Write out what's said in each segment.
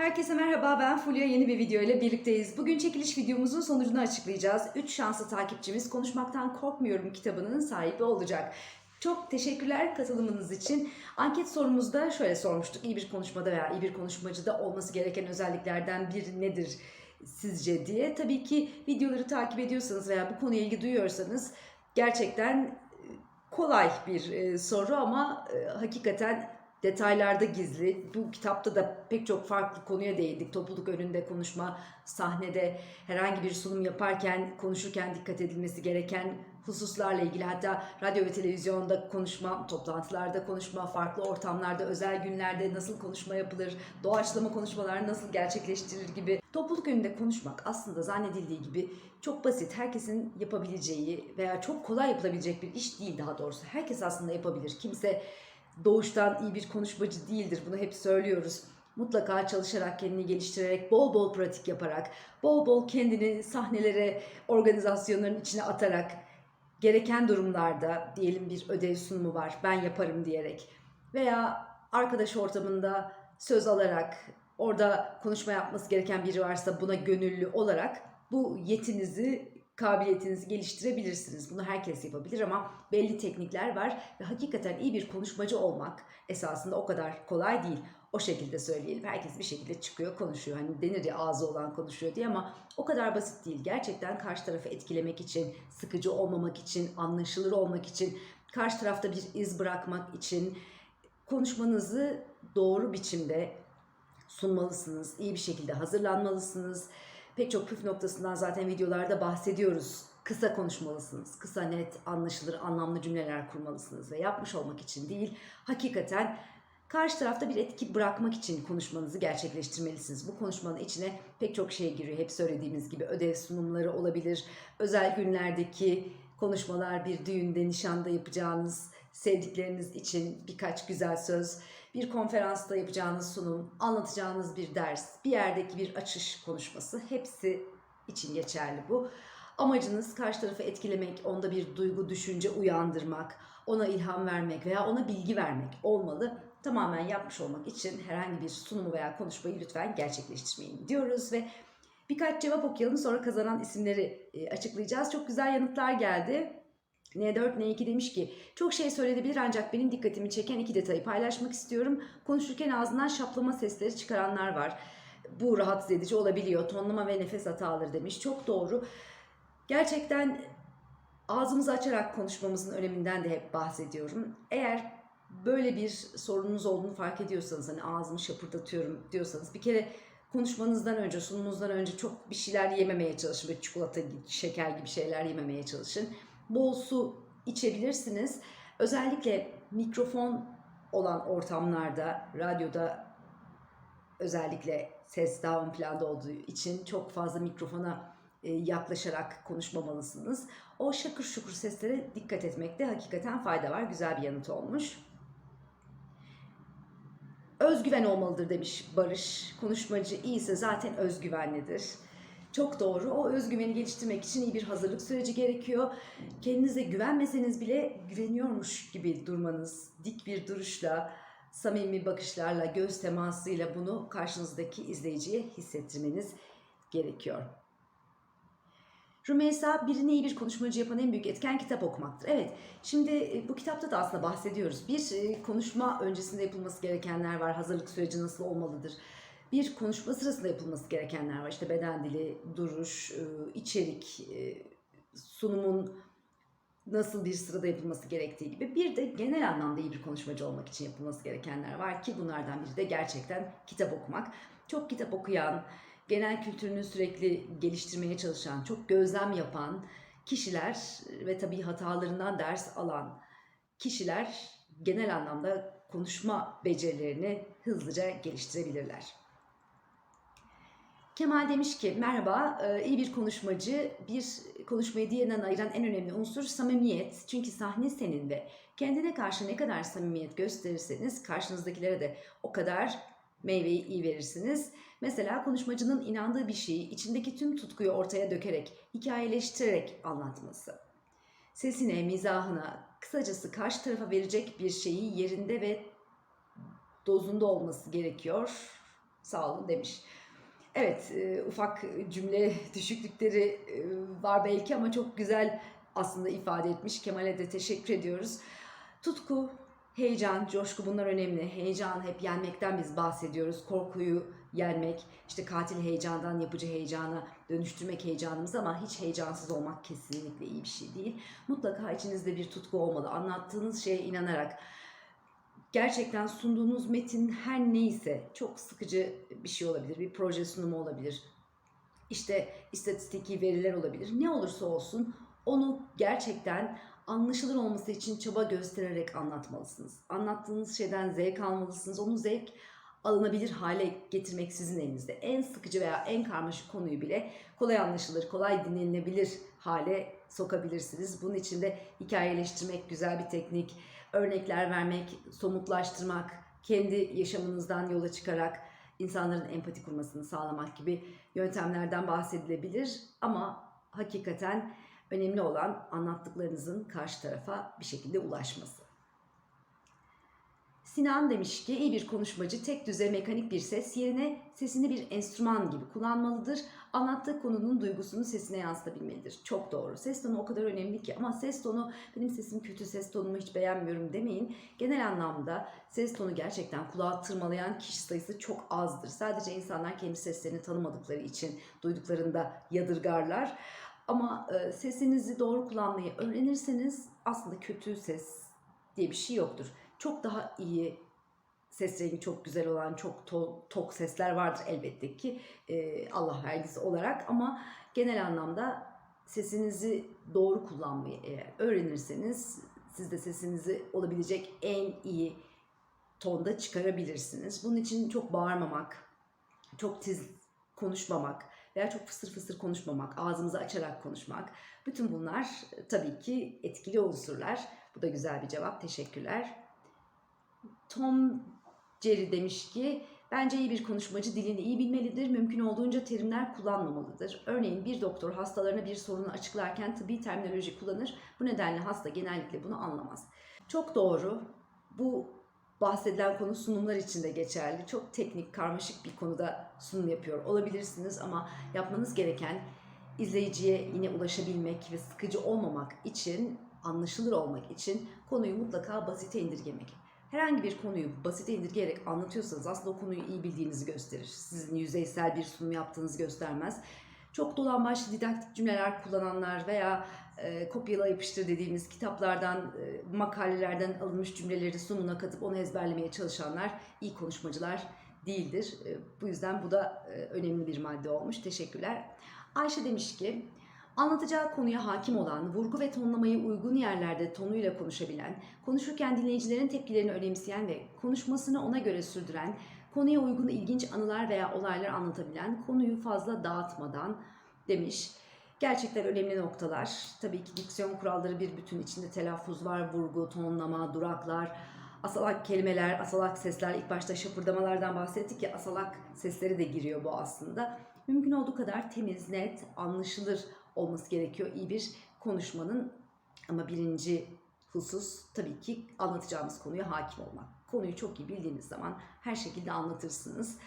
Herkese merhaba ben Fulya yeni bir video ile birlikteyiz. Bugün çekiliş videomuzun sonucunu açıklayacağız. 3 şanslı takipçimiz Konuşmaktan Korkmuyorum kitabının sahibi olacak. Çok teşekkürler katılımınız için. Anket sorumuzda şöyle sormuştuk. İyi bir konuşmada veya iyi bir konuşmacıda olması gereken özelliklerden biri nedir sizce diye. Tabii ki videoları takip ediyorsanız veya bu konuya ilgi duyuyorsanız gerçekten kolay bir e, soru ama e, hakikaten detaylarda gizli. Bu kitapta da pek çok farklı konuya değindik. Topluluk önünde konuşma, sahnede herhangi bir sunum yaparken, konuşurken dikkat edilmesi gereken hususlarla ilgili hatta radyo ve televizyonda konuşma, toplantılarda konuşma, farklı ortamlarda, özel günlerde nasıl konuşma yapılır, doğaçlama konuşmalar nasıl gerçekleştirilir gibi topluluk önünde konuşmak aslında zannedildiği gibi çok basit, herkesin yapabileceği veya çok kolay yapılabilecek bir iş değil daha doğrusu. Herkes aslında yapabilir. Kimse doğuştan iyi bir konuşmacı değildir. Bunu hep söylüyoruz. Mutlaka çalışarak, kendini geliştirerek, bol bol pratik yaparak, bol bol kendini sahnelere, organizasyonların içine atarak, gereken durumlarda diyelim bir ödev sunumu var, ben yaparım diyerek veya arkadaş ortamında söz alarak, orada konuşma yapması gereken biri varsa buna gönüllü olarak bu yetinizi kabiliyetinizi geliştirebilirsiniz. Bunu herkes yapabilir ama belli teknikler var ve hakikaten iyi bir konuşmacı olmak esasında o kadar kolay değil. O şekilde söyleyelim. Herkes bir şekilde çıkıyor, konuşuyor. Hani denir ya ağzı olan konuşuyor diye ama o kadar basit değil. Gerçekten karşı tarafı etkilemek için, sıkıcı olmamak için, anlaşılır olmak için, karşı tarafta bir iz bırakmak için konuşmanızı doğru biçimde sunmalısınız. iyi bir şekilde hazırlanmalısınız. Pek çok püf noktasından zaten videolarda bahsediyoruz. Kısa konuşmalısınız. Kısa, net, anlaşılır, anlamlı cümleler kurmalısınız ve yapmış olmak için değil, hakikaten karşı tarafta bir etki bırakmak için konuşmanızı gerçekleştirmelisiniz. Bu konuşmanın içine pek çok şey giriyor. Hep söylediğimiz gibi ödev sunumları olabilir. Özel günlerdeki konuşmalar, bir düğünde, nişanda yapacağınız sevdikleriniz için birkaç güzel söz, bir konferansta yapacağınız sunum, anlatacağınız bir ders, bir yerdeki bir açış konuşması hepsi için geçerli bu. Amacınız karşı tarafı etkilemek, onda bir duygu, düşünce uyandırmak, ona ilham vermek veya ona bilgi vermek olmalı. Tamamen yapmış olmak için herhangi bir sunumu veya konuşmayı lütfen gerçekleştirmeyin diyoruz ve birkaç cevap okuyalım sonra kazanan isimleri e, açıklayacağız. Çok güzel yanıtlar geldi. N4 N2 demiş ki çok şey söylenebilir ancak benim dikkatimi çeken iki detayı paylaşmak istiyorum. Konuşurken ağzından şaplama sesleri çıkaranlar var. Bu rahatsız edici olabiliyor. Tonlama ve nefes hataları demiş. Çok doğru. Gerçekten ağzımızı açarak konuşmamızın öneminden de hep bahsediyorum. Eğer böyle bir sorununuz olduğunu fark ediyorsanız hani ağzımı şapırdatıyorum diyorsanız bir kere konuşmanızdan önce, sunumunuzdan önce çok bir şeyler yememeye çalışın. Böyle çikolata, şeker gibi şeyler yememeye çalışın bol su içebilirsiniz. Özellikle mikrofon olan ortamlarda, radyoda özellikle ses ön planda olduğu için çok fazla mikrofona e, yaklaşarak konuşmamalısınız. O şakır şukur seslere dikkat etmekte hakikaten fayda var. Güzel bir yanıt olmuş. Özgüven olmalıdır demiş Barış. Konuşmacı iyiyse zaten özgüvenlidir. Çok doğru. O özgüveni geliştirmek için iyi bir hazırlık süreci gerekiyor. Kendinize güvenmeseniz bile güveniyormuş gibi durmanız, dik bir duruşla, samimi bakışlarla, göz temasıyla bunu karşınızdaki izleyiciye hissettirmeniz gerekiyor. Rümeysa birini iyi bir konuşmacı yapan en büyük etken kitap okumaktır. Evet, şimdi e, bu kitapta da aslında bahsediyoruz. Bir e, konuşma öncesinde yapılması gerekenler var. Hazırlık süreci nasıl olmalıdır? Bir konuşma sırasında yapılması gerekenler var. İşte beden dili, duruş, e, içerik, e, sunumun nasıl bir sırada yapılması gerektiği gibi bir de genel anlamda iyi bir konuşmacı olmak için yapılması gerekenler var ki bunlardan biri de gerçekten kitap okumak. Çok kitap okuyan, genel kültürünü sürekli geliştirmeye çalışan, çok gözlem yapan kişiler ve tabii hatalarından ders alan kişiler genel anlamda konuşma becerilerini hızlıca geliştirebilirler. Kemal demiş ki merhaba e, iyi bir konuşmacı bir konuşmayı diğerinden ayıran en önemli unsur samimiyet. Çünkü sahne senin ve kendine karşı ne kadar samimiyet gösterirseniz karşınızdakilere de o kadar meyveyi iyi verirsiniz. Mesela konuşmacının inandığı bir şeyi içindeki tüm tutkuyu ortaya dökerek, hikayeleştirerek anlatması. Sesine, mizahına, kısacası karşı tarafa verecek bir şeyi yerinde ve dozunda olması gerekiyor Sağ olun demiş. Evet, e, ufak cümle düşüklükleri e, var belki ama çok güzel aslında ifade etmiş. Kemal'e de teşekkür ediyoruz. Tutku, heyecan, coşku bunlar önemli. Heyecan hep yenmekten biz bahsediyoruz. Korkuyu yenmek, işte katil heyecandan yapıcı heyecana dönüştürmek heyecanımız ama hiç heyecansız olmak kesinlikle iyi bir şey değil. Mutlaka içinizde bir tutku olmalı. Anlattığınız şeye inanarak gerçekten sunduğunuz metin her neyse çok sıkıcı bir şey olabilir. Bir proje sunumu olabilir. İşte istatistiki veriler olabilir. Ne olursa olsun onu gerçekten anlaşılır olması için çaba göstererek anlatmalısınız. Anlattığınız şeyden zevk almalısınız. Onu zevk alınabilir hale getirmek sizin elinizde. En sıkıcı veya en karmaşık konuyu bile kolay anlaşılır, kolay dinlenilebilir hale sokabilirsiniz. Bunun için de hikayeleştirmek güzel bir teknik. Örnekler vermek, somutlaştırmak, kendi yaşamınızdan yola çıkarak insanların empati kurmasını sağlamak gibi yöntemlerden bahsedilebilir. Ama hakikaten önemli olan anlattıklarınızın karşı tarafa bir şekilde ulaşması. Sinan demiş ki iyi bir konuşmacı tek düze mekanik bir ses yerine sesini bir enstrüman gibi kullanmalıdır. Anlattığı konunun duygusunu sesine yansıtabilmelidir. Çok doğru. Ses tonu o kadar önemli ki ama ses tonu benim sesim kötü, ses tonumu hiç beğenmiyorum demeyin. Genel anlamda ses tonu gerçekten kulağa tırmalayan kişi sayısı çok azdır. Sadece insanlar kendi seslerini tanımadıkları için duyduklarında yadırgarlar. Ama e, sesinizi doğru kullanmayı öğrenirseniz aslında kötü ses diye bir şey yoktur çok daha iyi ses rengi çok güzel olan çok to- tok sesler vardır elbette ki e, Allah vergisi olarak ama genel anlamda sesinizi doğru kullanmayı öğrenirseniz siz de sesinizi olabilecek en iyi tonda çıkarabilirsiniz. Bunun için çok bağırmamak, çok tiz konuşmamak veya çok fısır fısır konuşmamak, ağzımızı açarak konuşmak. Bütün bunlar tabii ki etkili unsurlar. Bu da güzel bir cevap. Teşekkürler. Tom Jerry demiş ki bence iyi bir konuşmacı dilini iyi bilmelidir, mümkün olduğunca terimler kullanmamalıdır. Örneğin bir doktor hastalarına bir sorunu açıklarken tıbbi terminoloji kullanır. Bu nedenle hasta genellikle bunu anlamaz. Çok doğru. Bu bahsedilen konu sunumlar için de geçerli. Çok teknik, karmaşık bir konuda sunum yapıyor olabilirsiniz ama yapmanız gereken izleyiciye yine ulaşabilmek ve sıkıcı olmamak için, anlaşılır olmak için konuyu mutlaka basite indirgemek herhangi bir konuyu basite indirgeyerek anlatıyorsanız aslında o konuyu iyi bildiğinizi gösterir. Sizin yüzeysel bir sunum yaptığınızı göstermez. Çok dolambaçlı didaktik cümleler kullananlar veya e, kopyala yapıştır dediğimiz kitaplardan, e, makalelerden alınmış cümleleri sunumuna katıp onu ezberlemeye çalışanlar iyi konuşmacılar değildir. E, bu yüzden bu da e, önemli bir madde olmuş. Teşekkürler. Ayşe demiş ki, Anlatacağı konuya hakim olan, vurgu ve tonlamayı uygun yerlerde tonuyla konuşabilen, konuşurken dinleyicilerin tepkilerini önemseyen ve konuşmasını ona göre sürdüren, konuya uygun ilginç anılar veya olaylar anlatabilen, konuyu fazla dağıtmadan demiş. Gerçekten önemli noktalar. Tabii ki diksiyon kuralları bir bütün içinde telaffuz var, vurgu, tonlama, duraklar, asalak kelimeler, asalak sesler. İlk başta şapırdamalardan bahsettik ya asalak sesleri de giriyor bu aslında. Mümkün olduğu kadar temiz, net, anlaşılır olması gerekiyor iyi bir konuşmanın. Ama birinci husus tabii ki anlatacağımız konuya hakim olmak. Konuyu çok iyi bildiğiniz zaman her şekilde anlatırsınız.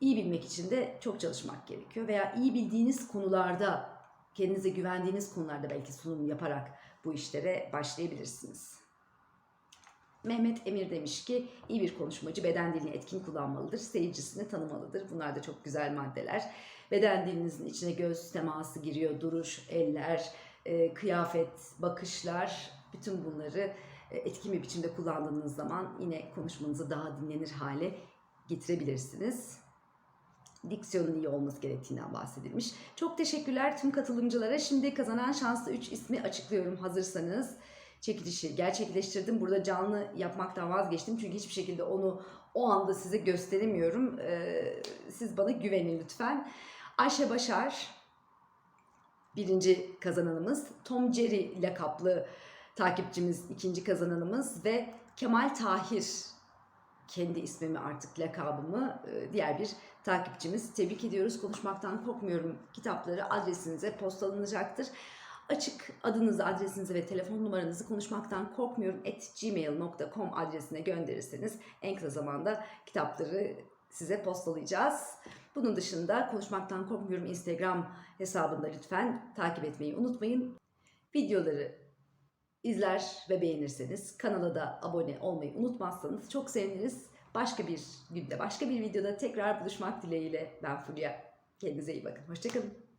İyi bilmek için de çok çalışmak gerekiyor veya iyi bildiğiniz konularda, kendinize güvendiğiniz konularda belki sunum yaparak bu işlere başlayabilirsiniz. Mehmet Emir demiş ki iyi bir konuşmacı beden dilini etkin kullanmalıdır, seyircisini tanımalıdır. Bunlar da çok güzel maddeler. Beden dilinizin içine göz teması giriyor, duruş, eller, e, kıyafet, bakışlar, bütün bunları e, etkin bir biçimde kullandığınız zaman yine konuşmanızı daha dinlenir hale getirebilirsiniz. Diksiyonun iyi olması gerektiğinden bahsedilmiş. Çok teşekkürler tüm katılımcılara. Şimdi kazanan şanslı 3 ismi açıklıyorum hazırsanız. Çekilişi gerçekleştirdim. Burada canlı yapmaktan vazgeçtim. Çünkü hiçbir şekilde onu o anda size gösteremiyorum. Ee, siz bana güvenin lütfen. Ayşe Başar birinci kazananımız. Tom Jerry lakaplı takipçimiz ikinci kazananımız ve Kemal Tahir kendi ismimi artık lakabımı e, diğer bir takipçimiz. Tebrik ediyoruz. Konuşmaktan korkmuyorum. Kitapları adresinize postalanacaktır. Açık adınızı, adresinizi ve telefon numaranızı konuşmaktan korkmuyorum at gmail.com adresine gönderirseniz en kısa zamanda kitapları size postalayacağız. Bunun dışında konuşmaktan korkmuyorum Instagram hesabında lütfen takip etmeyi unutmayın. Videoları izler ve beğenirseniz kanala da abone olmayı unutmazsanız çok seviniriz. Başka bir günde, başka bir videoda tekrar buluşmak dileğiyle ben Fulya. Kendinize iyi bakın. Hoşçakalın.